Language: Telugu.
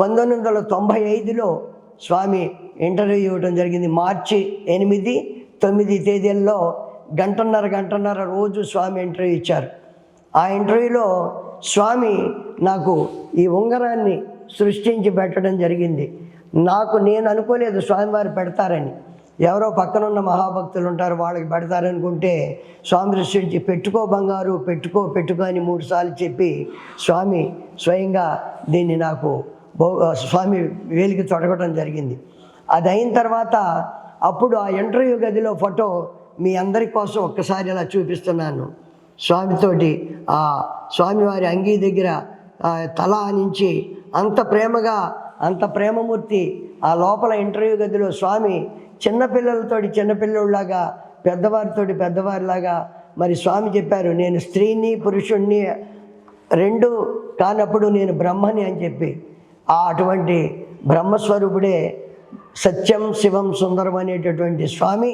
పంతొమ్మిది వందల తొంభై ఐదులో స్వామి ఇంటర్వ్యూ ఇవ్వడం జరిగింది. మార్చి ఎనిమిది తొమ్మిది తేదీల్లో గంటన్నర గంటన్నర రోజు స్వామి ఇంటర్వ్యూ ఇచ్చారు. ఆ ఇంటర్వ్యూలో స్వామి నాకు ఈ ఉంగరాన్ని సృష్టించి పెట్టడం జరిగింది. నాకు నేను అనుకోలేదు స్వామివారు పెడతారని. ఎవరో పక్కనున్న మహాభక్తులు ఉంటారు వాళ్ళకి పెడతారనుకుంటే స్వామి సృష్టించి పెట్టుకో బంగారు పెట్టుకో పెట్టుకో అని మూడుసార్లు చెప్పి స్వామి స్వయంగా దీన్ని నాకు స్వామి వేలికి తొడగడం జరిగింది. అది అయిన తర్వాత అప్పుడు ఆ ఇంటర్వ్యూ గదిలో ఫోటో మీ అందరి కోసం ఒక్కసారి ఇలా చూపిస్తున్నాను. స్వామితోటి ఆ స్వామివారి అంగీ దగ్గర తల నుంచి అంత ప్రేమగా అంత ప్రేమమూర్తి ఆ లోపల ఇంటర్వ్యూ గదిలో స్వామి చిన్నపిల్లలతోటి చిన్నపిల్లలాగా పెద్దవారితోటి పెద్దవారిలాగా మరి స్వామి చెప్పారు నేను స్త్రీని పురుషుణ్ణి రెండు కానప్పుడు నేను బ్రహ్మని అని చెప్పి. ఆ అటువంటి బ్రహ్మస్వరూపుడే సత్యం శివం సుందరం అనేటటువంటి స్వామి